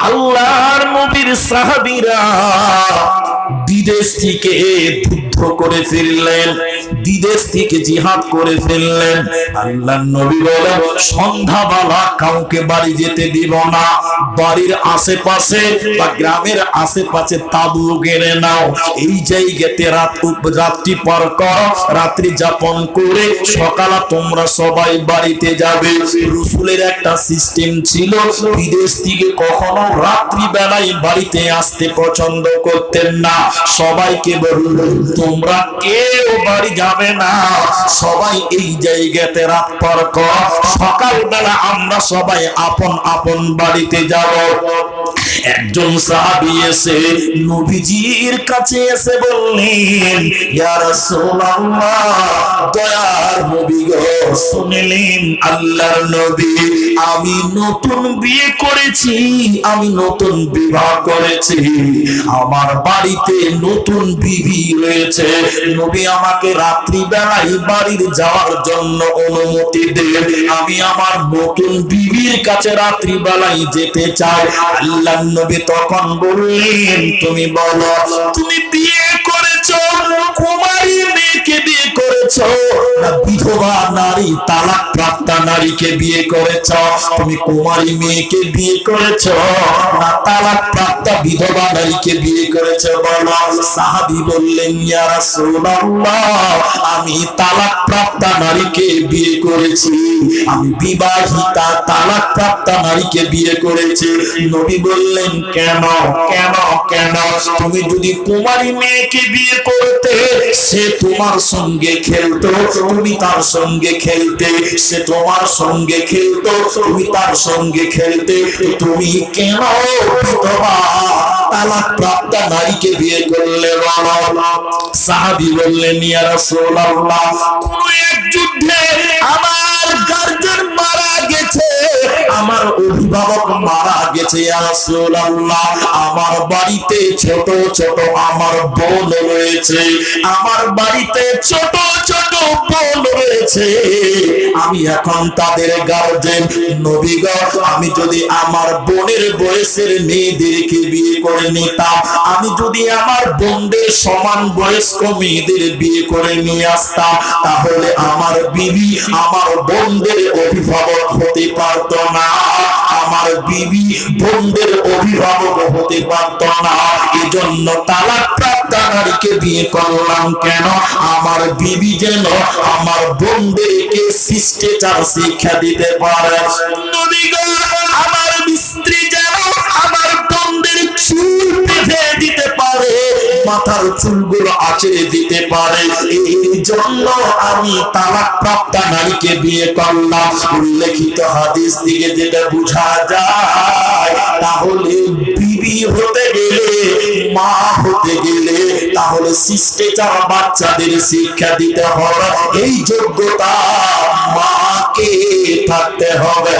আল্লাহর নবীর সাহাবীরা বিদেশ থেকে যুদ্ধ করে ফিরলেন। বিদেশ থেকে জিহাদ করে ফেললেন। আল্লাহ নবী বলেন, সন্ধ্যাবেলা কাউকে বাড়ি যেতে দিব না। বাড়ির আশেপাশে বা গ্রামের আশেপাশে তাবু গেড়ে নাও। এই জায়গাতে রাত রাত্রি পার করো, রাত্রি যাপন করে সকালে তোমরা সবাই বাড়িতে যাবে। রসুলের একটা সিস্টেম ছিল, বিদেশ থেকে কখনো রাত্রি বেলায় বাড়িতে আসতে পছন্দ করতেন না। সবাইকে বললেন, তোমরা কেউ বাড়ি যাবে না। সবাই এই জায়গাতে রাত তর্ক সকালবেলা আমরা সবাই আপন আপন বাড়িতে যাব। একজন সাহাবী এসে নবীজির কাছে এসে বললেন, ইয়া রাসূলুল্লাহ, দয়ার নবী গো, শুনলেন আল্লাহর নবী, আমি নতুন বিয়ে করেছি, আমি নতুন বিবাহ করেছি, আমার বাড়িতে নতুন বিবি রয়েছে, নবী আমাকে রাত্রি বেলায় বাড়ির যাওয়ার জন্য অনুমতি দেন, আমি আমার নতুন বিবির কাছে রাত্রি বেলায় যেতে চাই আল্লাহ নবী তখন বললেন তুমি বলো তুমি বিয়ে করেছ কুমারী মেয়েকে বিয়ে করেছ? না বিধবা নারী তালাক প্রাপ্তা নারীকে বিয়ে করেছ? তুমি কুমারী মেয়েকে বিয়ে করেছ? না তালাক প্রাপ্তা বিধবা নারীকে বিয়ে করেছ? বলো, সাহাবি বললেন, ইয়া রাসূলুল্লাহ, আমি তালাক প্রাপ্তা নারীকে বিয়ে করেছি। আমি বিবাহিতা তালাক প্রাপ্তা নারীকে বিয়ে করেছি। নবী বললেন, কেন কেন কেন? তুমি যদি কুমারী মেয়েকে বিয়ে করতে, সে তোমার সঙ্গে খেলতো, তুমি তার সঙ্গে খেলতে, সে তোমার সঙ্গে খেলতো, তুমি তার সঙ্গে খেলতে তুমি কেন তালাক প্রাপ্ত নারীকে বিয়ে করলে সাহাবি বললেন কোন এক যুদ্ধে আমার গার্জেন মারা গেছে, আমার অভিভাবক মারা গেছে আমার বাড়িতে ছোট ছোট আমার বোন রয়েছে। আমার বাড়িতে ছোট ছোট বোন রয়েছে। আমি এখন তাদের গার্জেন নবী গো, আমি যদি আমার বোনের বয়সের মেয়েদেরকে বিয়ে করে নিতাম আমি যদি আমার বোনদের সমান বয়স্ক মেয়েদের বিয়ে করে নিয়ে আসতাম তাহলে আমার বিবি আমার বোনদের অভিভাবক হতে পারতো না। আমার বিবি বোনদের অভিভাবক হতে পারত না। এজন্য তালাক প্রাপ্ত নারীকে বিয়ে করলাম কেন? আমার বিবি যেন আমার বোনদেরকে শিষ্টাচার শিক্ষা দিতে পারে। আমার স্ত্রী যেন আমার বোনদের চুল দিতে মাথার চুলগুলো আঁচড়ে দিতে পারে। এই জন্য আমি তালাক প্রাপ্ত নারীকে বিয়ে করলাম। উল্লেখিত হাদিস থেকে যেটা বোঝা যায়, তাহলে বিবি হতে গেলে মা হতে গেলে তাহলে শিষ্টাচার বাচ্চাদের শিক্ষা দিতে হবে। এই যোগ্যতা মাকে থাকতে হবে।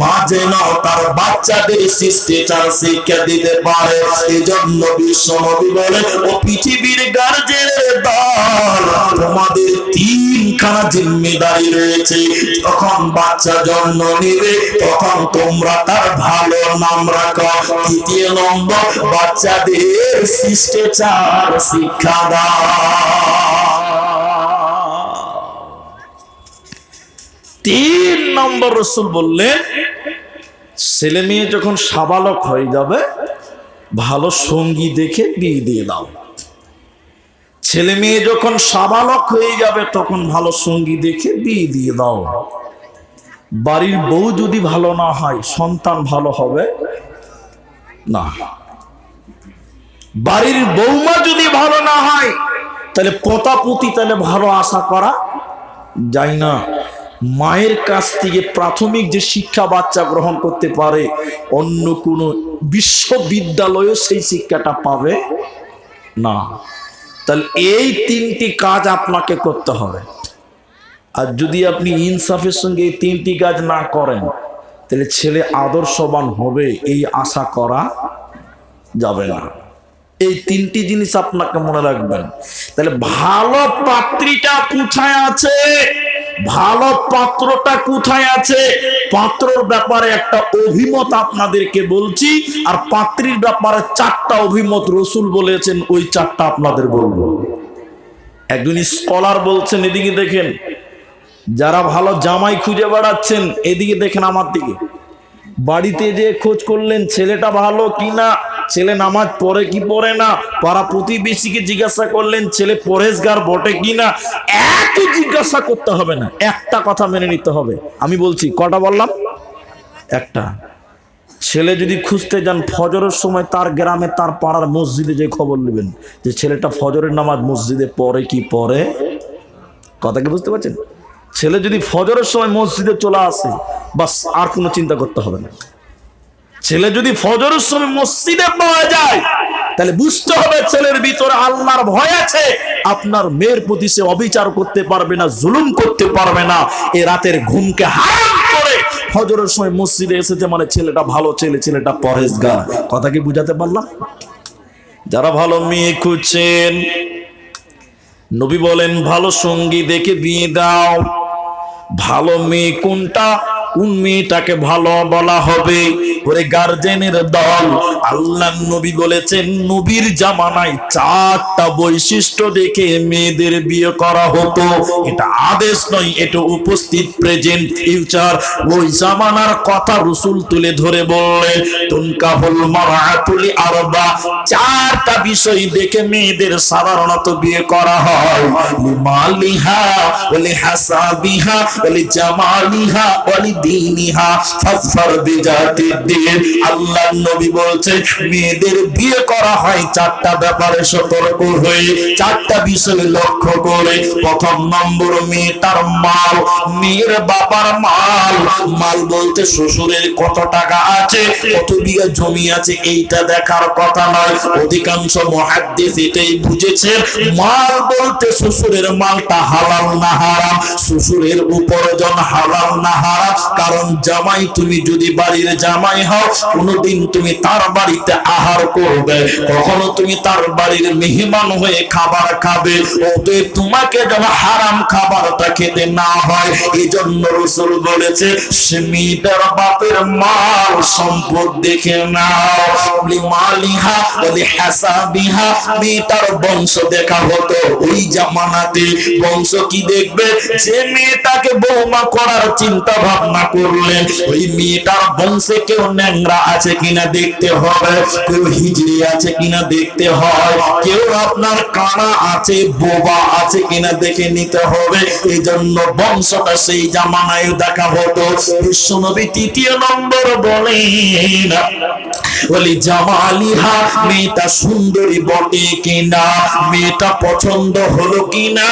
মা যেন তার বাচ্চাদের শিষ্টাচার শিক্ষা দিতে পারে। এজন্য বিশ্ব নবী বলে ও পৃথিবীর গার্জেনের দল, তোমাদের তিনখানা জিম্মেদারি রয়েছে। যখন বাচ্চা জন্ম নেবে, তখন তোমরা তার ভালো নাম রাখো। তৃতীয় নম্বর বাচ্চাদের শিষ্টাচার শিক্ষা তিন নম্বর রসুল বললেন, ছেলে মেয়ে যখন সাবালক হয়ে যাবে, ভালো সঙ্গী দেখে বিয়ে দিয়ে দাও। ছেলে মেয়ে যখন সাবালক হয়ে যাবে, তখন ভালো সঙ্গী দেখে বিয়ে দিয়ে দাও। বাড়ির বউ যদি ভালো না হয়, সন্তান ভালো হবে? না। বাড়ির বৌমা যদি ভালো না হয়, তাহলে পোতা পুতি তাহলে ভালো আশা করা যায় না। মায়ের কাছ থেকে প্রাথমিক যে শিক্ষা বাচ্চা গ্রহণ করতে পারে, অন্য কোনো বিশ্ববিদ্যালয়ে সেই শিক্ষাটা পাবে না। তাহলে এই তিনটি কাজ আপনাকে করতে হবে। আর যদি আপনি ইনসাফের সঙ্গে এই তিনটি কাজ না করেন, তাহলে ছেলে আদর্শবান হবে, এই আশা করা যাবে না। এই তিনটি জিনিস আপনাকে মনে রাখবেন। তাহলে ভালো পাত্রীটা কোথায় আছে? ভালো পাত্রটা কোথায় আছে? পাত্রর ব্যাপারে একটা অভিমত আপনাদেরকে বলছি, আর পাত্রীর ব্যাপারে চারটা অভিমত রসুল বলেছেন, ওই চারটা আপনাদের বলব। একজন স্কলার বলছেন, এদিকে দেখেন, যারা ভালো জামাই খুঁজে বেড়াচ্ছেন, এদিকে দেখেন আমার দিকে। বাড়িতে যে খোঁজ করলেন, ছেলেটা ভালো কি না ছেলে নামাজ পড়ে কি পড়ে না? পাড়া প্রতিবেশীকে জিজ্ঞাসা করলেন, ছেলে পরেশগার বটে কি না এত জিজ্ঞাসা করতে হবে না, একটা কথা মেনে নিতে হবে। আমি বলছি, কটা বললাম? একটা। ছেলে যদি খুঁজতে যান, ফজরের সময় তার গ্রামে, তার পাড়ার মসজিদে যে খবর নেবেন, যে ছেলেটা ফজরের নামাজ মসজিদে পড়ে কি পড়ে? কথা কি বুঝতে পারছেন? ছেলে যদি ফজরের সময় মসজিদে চলে আসে বাস, আর কোনো চিন্তা করতে হবে না। ছেলে যদি ফজরের সময় মসজিদে পাওয়া যায়, তাহলে বুঝতে হবে ছেলের ভিতরে আল্লাহর ভয় আছে। আপনার মেয়ের প্রতি সে অবিচার করতে পারবে না, জুলুম করতে পারবে না। এ রাতের ঘুমকে হারাম করে ফজরের সময় মসজিদে এসেছে মানে ছেলেটা ভালো ছেলে, ছেলেটা পরেশগার কথা কি বুঝাতে পারলাম? যারা ভালো মেয়ে খুঁজছেন, নবী বলেন, ভালো সঙ্গী দেখে বিয়ে দাও। ভালো মেয়ে কোনটা? কোন মেয়েটাকে ভালো বলা হবে। ওরে গার্জেনের দল আল্লাহ নবী বলেছেন, নবীর জামানায় চারটা বৈশিষ্ট্য দেখে মেয়েদের বিয়ে করা হতো। এটা আদেশ নয়, এটা উপস্থিত প্রেজেন্ট ফিউচার ওই জামানার কথা রসুল তুলে ধরে বললেন, তুনকাহুল মারাতুলি চারটা বিষয় দেখে মেয়েদের সাধারণত বিয়ে করা হয়। লিমালিহা ওলি হাসাবিহা জামালিহা দীনিহা নবী বলছেন মেয়েদের বিয়ে করা হয় চারটা ব্যাপারে সতর্ক হয়ে, চারটা লক্ষ্য করে। প্রথম নম্বর মাল, মেয়ের বাবার মাল। মাল বলতে শ্বশুরের কত টাকা আছে, কত বিঘা জমি আছে, এইটা দেখার কথা নয়। অধিকাংশ মহাদ্দেশ এটাই বুঝেছে, মাল বলতে শ্বশুরের মালটা হালাল না হারাম। শ্বশুরের উপার্জন হালাল না হারাম। কারণ জামাই তুমি যদি বাড়ির জামাই হও, কোনোদিন তুমি তার বাড়িতে আহার করবে। কখনো তুমি তার বাড়ির মেহমান হয়ে খাবার খাবে। অতএব তোমাকে যেন হারাম খাবারটা খেতে না হয়। এই জন্য রসুল বলেছে মেয়েটার বাপের মাল সম্পদ দেখে নাও। মেয়েটার বংশ দেখা হতো ওই জামানাতে। বংশ কি দেখবে? যে মেয়েটাকে বৌমা করার চিন্তা ভাবনা করলেন, ওই মেয়েটার বংশে কেউ ন্যাংরা আছে কিনা দেখতে হবে, কেউ হিজড়ি আছে কিনা দেখতে হয়, কেউ আপনার কানা আছে, বোবা আছে কিনা দেখে নিতে হবে। এই জন্য বংশটা সেই জামানায় দেখা হতো। বিশ্বনবী তৃতীয় নম্বর বলেন বলি, জামালিহা, মেয়েটা সুন্দরী বটে কিনা? মেয়েটা পছন্দ হলো কিনা?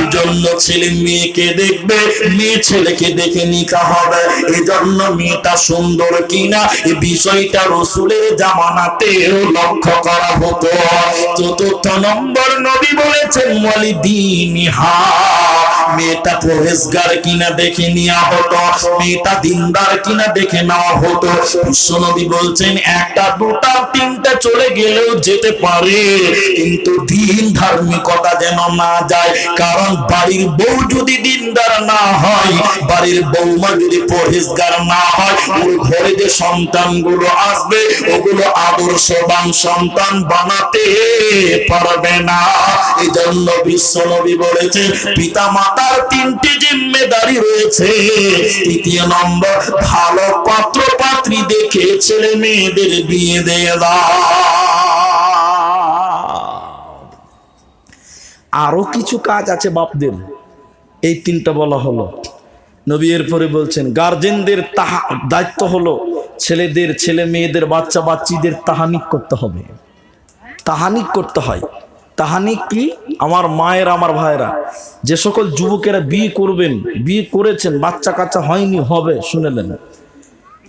এই জন্য ছেলে মেয়েকে দেখবে, মেয়ে ছেলেকে দেখে নিতে হবে। এই জন্য মেয়েটা সুন্দর কিনা? এই বিষয়টা রসুলের জামানাতেও লক্ষ্য করা হতো। চতুর্থ নম্বর নবী বলেছেন মলি দিনহা মেয়েটা পরেশগার কিনা দেখে নেওয়া হতো। মেয়েটা দিনদার কিনা দেখে নেওয়া হতো। বিশ্বনবী বলছেন একটা দুটা তিনটা চলে গেলেও যেতে পারে। কিন্তু দিন ধার্মিকতা যেন না যায়, কারণ বাড়ির বউ যদি দিনদার না হয়, বাড়ির বৌমা যদি পরেশগার না হয় ওই ঘরে যে সন্তানগুলো আসবে, ওগুলো আদর্শবান সন্তান বানাতে পারবে না। এই জন্য বিশ্বনবী বলেছেন পিতা মাতার তিনটি জিম্মেদারি রয়েছে। তৃতীয় নম্বর, ভালো পাত্র পাত্রী দেখে ছেলে মেয়েদের দাও আরও কিছু কাজ আছে বাপদের। এই তিনটা বলা হলো। নবী এরপরে বলছেন, গার্জেনদের তাহা দায়িত্ব হলো ছেলেদের, ছেলে মেয়েদের, বাচ্চা বাচ্চিদের তাহানিক করতে হবে। তাহানিক করতে হয়। তাহানিক কি? আমার মায়ের, আমার ভাইরা যে সকল যুবকেরা বিয়ে করবেন, বিয়ে করেছেন, বাচ্চা কাচ্চা হয়নি, হবে শুনেলেন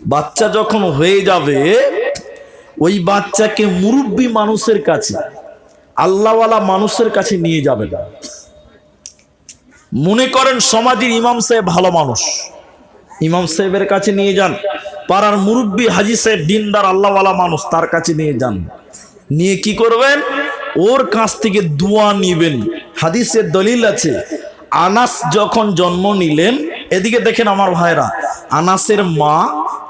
বাচ্চা যখন হয়ে যাবে ওই বাচ্চাকে মুরব্বী মানুষের কাছে, আল্লাহওয়ালা মানুষের কাছে নিয়ে যাবেন মনে করেন সমাজের ইমাম সাহেব ভালো মানুষ। ইমাম সাহেবের কাছে নিয়ে যান, পাড়ার মুরব্বী হাজি সাহেব দিনদার আল্লাহওয়ালা মানুষ তার কাছে নিয়ে যান। নিয়ে কি করবেন? ওর কাছ থেকে দোয়া নিবেন। হাদিসের দলিল আছে, আনাস যখন জন্ম নিলেন, এদিকে দেখেন আমার ভাইরা আনাসের মা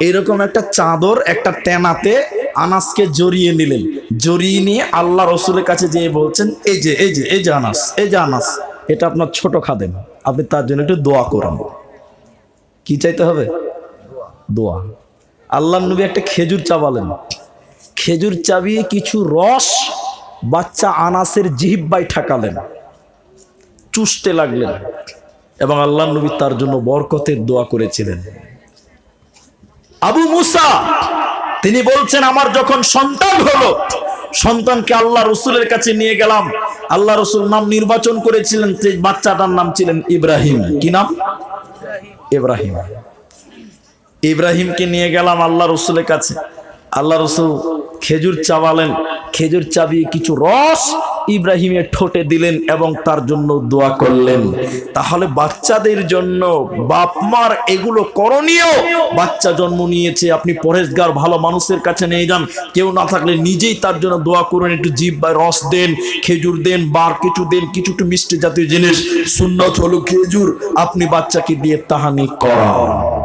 এরকম একটা চাদর, একটা টেনাতে আনাসকে জড়িয়ে নিলেন। জড়িয়ে নিয়ে আল্লাহ রসুলের কাছে যেয়ে বলছেন, এই যে এই যে এই যে আনাস, এই যে আনাস, এটা আপনার ছোট খাদেম। আপনি তার জন্য একটু দোয়া করুন। কি চাইতে হবে? দোয়া। আল্লাহ নবী একটা খেজুর চাবালেন। খেজুর চাবিয়ে কিছু রস বাচ্চা আনাসের জিহিব্বাই ঠাকালেন। চুষতে লাগলেন এবং আল্লাহ নবী তার জন্য বরকতের দোয়া করেছিলেন। আবু মুসা তিনি বলছেন, আমার যখন সন্তান হলো, সন্তানকে আল্লাহ রসুলের কাছে নিয়ে গেলাম। আল্লাহ রসুল নাম নির্বাচন করেছিলেন সেই বাচ্চাটার নাম ছিলেন ইব্রাহিম। কি নাম? ইব্রাহিম। ইব্রাহিমকে নিয়ে গেলাম আল্লাহ রসুলের কাছে। আল্লাহ রসুল খেজুর চাবালেন খেজুর চাবিয়ে কিছু রস ইব্রাহিমের ঠোঁটে দিলেন এবং তার জন্য দোয়া করলেন। তাহলে বাচ্চাদের জন্য বাপ মার এগুলো করণীয়। বাচ্চা জন্ম নিয়েছে, আপনি পরেশগার ভালো মানুষের কাছে নিয়ে যান। কেউ না থাকলে নিজেই তার জন্য দোয়া করুন, একটু জিভ বা রস দেন, খেজুর দেন, বার কিছু দেন, কিছু একটু মিষ্টি জাতীয় জিনিস। সুন্নত হলো খেজুর, আপনি বাচ্চাকে দিয়ে তাহানি করান।